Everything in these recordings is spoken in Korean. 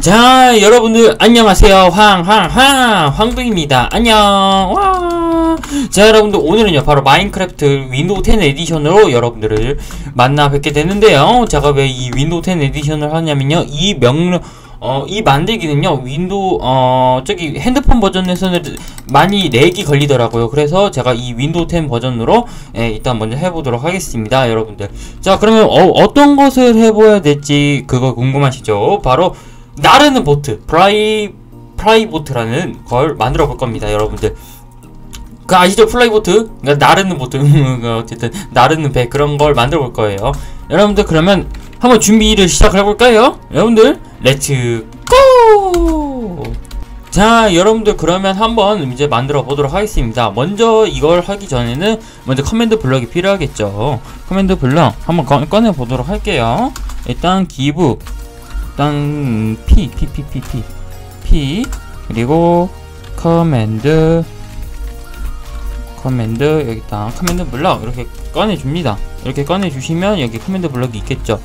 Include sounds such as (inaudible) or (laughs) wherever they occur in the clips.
자 여러분들 안녕하세요. 황황황 황둥입니다. 안녕. 와. 자 여러분들 오늘은요 바로 마인크래프트 윈도우 10 에디션으로 여러분들을 만나 뵙게 되는데요. 제가 왜 이 윈도우 10 에디션을 하냐면요 이 명령 어, 이 만들기는요, 윈도우, 어, 저기 핸드폰 버전에서는 많이 렉이 걸리더라고요. 그래서 제가 이 윈도우 10 버전으로, 예, 일단 먼저 해보도록 하겠습니다, 여러분들. 자, 그러면 어, 떤 것을 해봐야 될지, 그거 궁금하시죠? 바로, 나르는 보트, 프라이, 프라이보트라는 걸 만들어 볼 겁니다, 여러분들. 그 아시죠? 플라이보트? 그러니까 나르는 보트, (laughs) 어쨌든, 나르는 배, 그런 걸 만들어 볼 거예요. 여러분들, 그러면 한번 준비를 시작해 볼까요? 여러분들, 렛츠 고! 자 여러분들 그러면 한번 이제 만들어 보도록 하겠습니다. 먼저 이걸 하기 전에는 먼저 커맨드 블럭이 필요하겠죠? 커맨드 블럭 한번 꺼내 보도록 할게요. 일단 기브 일단 P P P P P P 그리고 커맨드 커맨드 여기 다. 커맨드 블럭 이렇게 꺼내 줍니다. 이렇게 꺼내 주시면 여기 커맨드 블럭이 있겠죠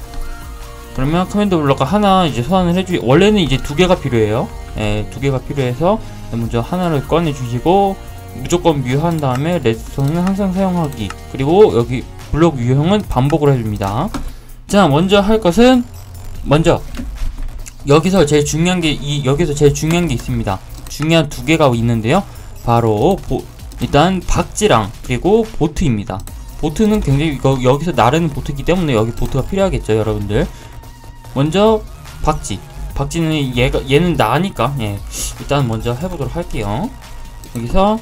그러면 커맨드 블럭과 하나 이제 소환을 해주 원래는 이제 두 개가 필요해요. 예, 두 개가 필요해서 먼저 하나를 꺼내 주시고 무조건 뮤한 다음에 레드스톤은 항상 사용하기. 그리고 여기 블록 유형은 반복을 해줍니다. 자 먼저 할 것은 먼저 여기서 제일 중요한 게 이 여기서 제일 중요한 게 있습니다. 중요한 두 개가 있는데요. 바로 보, 일단 박지랑 그리고 보트입니다. 보트는 굉장히 이거 여기서 나르는 보트이기 때문에 여기 보트가 필요하겠죠 여러분들 먼저 박쥐. 박쥐는 얘가 얘는 나니까 예. 일단 먼저 해보도록 할게요. 여기서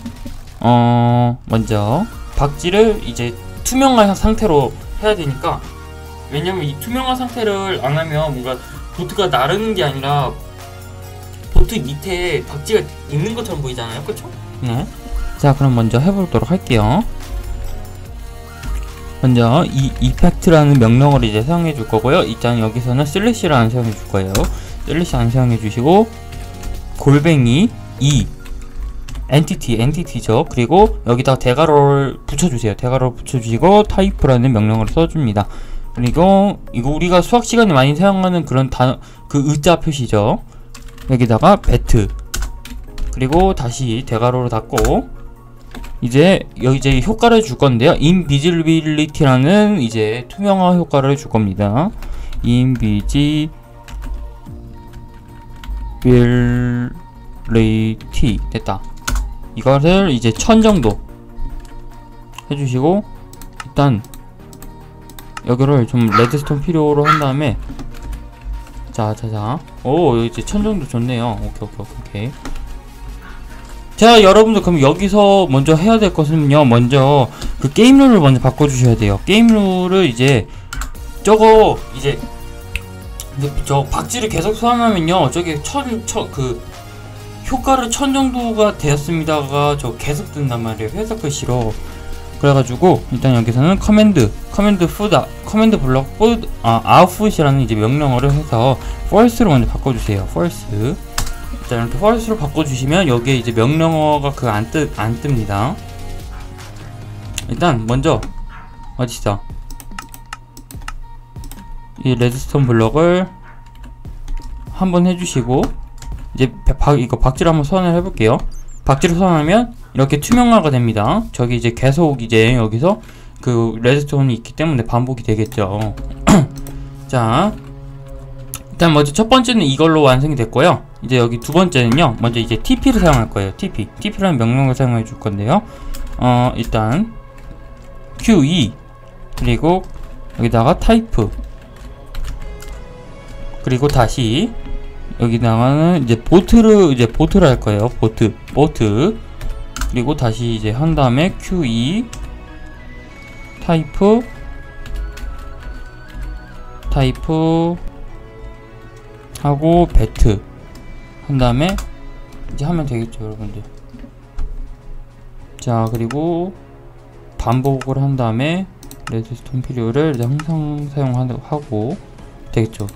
어 먼저 박쥐를 이제 투명한 상태로 해야 되니까 왜냐면 이 투명한 상태를 안 하면 뭔가 보트가 나르는 게 아니라 보트 밑에 박쥐가 있는 것처럼 보이잖아요. 그쵸? 네. 자 그럼 먼저 해보도록 할게요 먼저 이 이펙트라는 명령어를 이제 사용해 줄 거고요. 일단 여기서는 슬래시라는 사용해 줄 거예요. 슬래시 안 사용해 주시고 골뱅이 이 엔티티 엔티티죠. 그리고 여기다 대괄호를 붙여주세요. 대괄호 붙여주시고 타이프라는 명령어를 써줍니다. 그리고 이거 우리가 수학 시간에 많이 사용하는 그런 단어 그 의자 표시죠. 여기다가 배트 그리고 다시 대괄호로 닫고 이제 여기 이제 효과를 줄 건데요. 인비지빌리티라는 이제 투명화 효과를 줄 겁니다. 인비지빌리티 됐다. 이것을 이제 천 정도 해주시고 일단 여기를 좀 레드스톤 필요로 한 다음에 자자자 오 이제 천 정도 좋네요. 오케이 오케이 오케이. 자 여러분들 그럼 여기서 먼저 해야 될 것은요 먼저 그 게임 룰을 먼저 바꿔주셔야 돼요. 게임 룰을 이제 저거 이제 저 박쥐를 계속 소환하면요 저기 천천그 효과를 천 정도가 되었습니다가 저 계속 뜬단 말이에요 회색 글씨로. 그래가지고 일단 여기서는 커맨드 커맨드 푸다 커맨드 블럭 푸드 아 아웃풋이라는 이제 명령어를 해서 false로 먼저 바꿔주세요 false 자 이렇게 펄스로 바꿔주시면 여기에 이제 명령어가 그안 뜨, 안 뜹니다. 일단 먼저 어디있어 이 레드스톤 블럭을 한번 해주시고 이제 박, 이거 박지를 한번 선언을 해볼게요. 박지를 선언하면 이렇게 투명화가 됩니다. 저기 이제 계속 이제 여기서 그 레드스톤이 있기 때문에 반복이 되겠죠. (clears throat) 자 일단 먼저 첫 번째는 이걸로 완성이 됐고요 이제 여기 두 번째는요 먼저 이제 TP를 사용할 거예요 TP TP라는 명령을 사용해 줄 건데요. 어 일단 QE 그리고 여기다가 타이프 그리고 다시 여기다가는 이제 보트를 이제 보트를 할 거예요 보트 보트. 그리고 다시 이제 한 다음에 QE 타이프 타이프 하고 배트 한 다음에 이제 하면 되겠죠 여러분들 자 그리고 반복을 한 다음에 레드스톤 필요를 항상 사용하고 되겠죠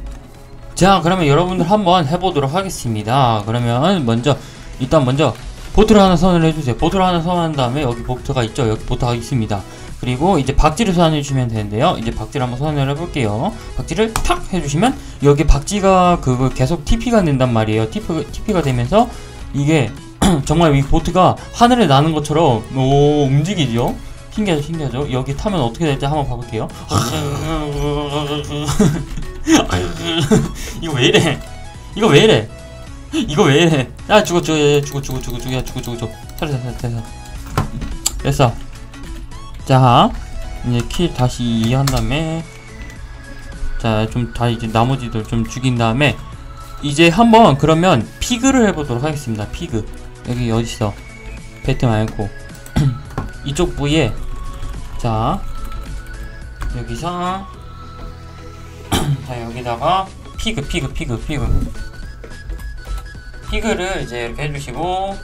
자 그러면 여러분들 한번 해보도록 하겠습니다 그러면 먼저 일단 먼저 보트를 하나 선을 해주세요. 보트를 하나 선한 다음에 여기 보트가 있죠. 여기 보트가 있습니다. 그리고 이제 박지를 선해 주시면 되는데요. 이제 박지를 한번 선을 해볼게요. 박지를 탁 해주시면 여기 박지가 그거 계속 TP가 된단 말이에요. TP, TP가 되면서 이게 (clears throat) 정말 이 보트가 하늘에 나는 것처럼 오 움직이죠. 신기하죠, 신기하죠. 여기 타면 어떻게 될지 한번 봐볼게요. (laughs) 이거 왜 이래? 이거 왜 이래? 이거 왜 이래? 야 죽어 죽어 야, 죽어 죽어 죽어 죽어 야 죽어 죽어 죽어 살려 살려 됐어 자 이제 킬 다시 한 다음에 자 좀 다 이제 나머지들 좀 죽인 다음에 이제 한번 그러면 피그를 해보도록 하겠습니다. 피그. 여기 어딨어 배트 말고. (clears throat) 이쪽 부위에 자 여기서 (clears throat) 자 여기다가 피그 피그 피그 피그. 피그를 이제 이렇게 해주시고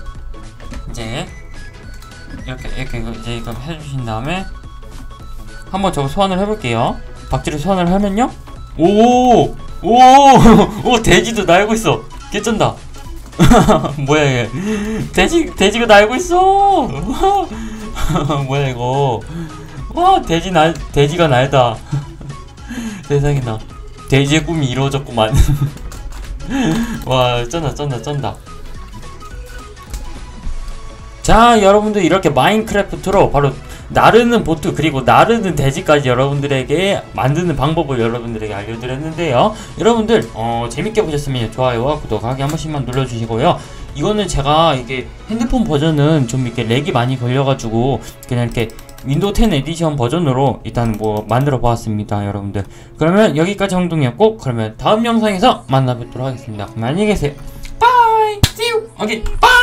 이제 이렇게 이렇게 이제 이거 해주신 다음에 한번 저거 소환을 해볼게요. 박쥐를 소환을 하면요. 오! 오! 오! (laughs) 돼지도 날고 있어. 개쩐다. (laughs) 뭐야 이게? 돼지 돼지가 날고 있어. (laughs) 뭐야 이거? 와 돼지 날 돼지가 날다. 세상에나 돼지의 꿈이 이루어졌구만. 와 쩐다 쩐다 쩐다 자 여러분들 이렇게 마인크래프트로 바로 나르는 보트 그리고 나르는 돼지까지 여러분들에게 만드는 방법을 여러분들에게 알려드렸는데요. 여러분들 어, 재밌게 보셨으면 좋아요와 구독하기 한 번씩만 눌러주시고요. 이거는 제가 이게 핸드폰 버전은 좀 이렇게 렉이 많이 걸려가지고 그냥 이렇게 윈도우 10 에디션 버전으로 일단 뭐 만들어 보았습니다 여러분들. 그러면 여기까지 홍동이었고 그러면 다음 영상에서 만나 뵙도록 하겠습니다. 안녕히 계세요. 바이! see you 오케이. 바이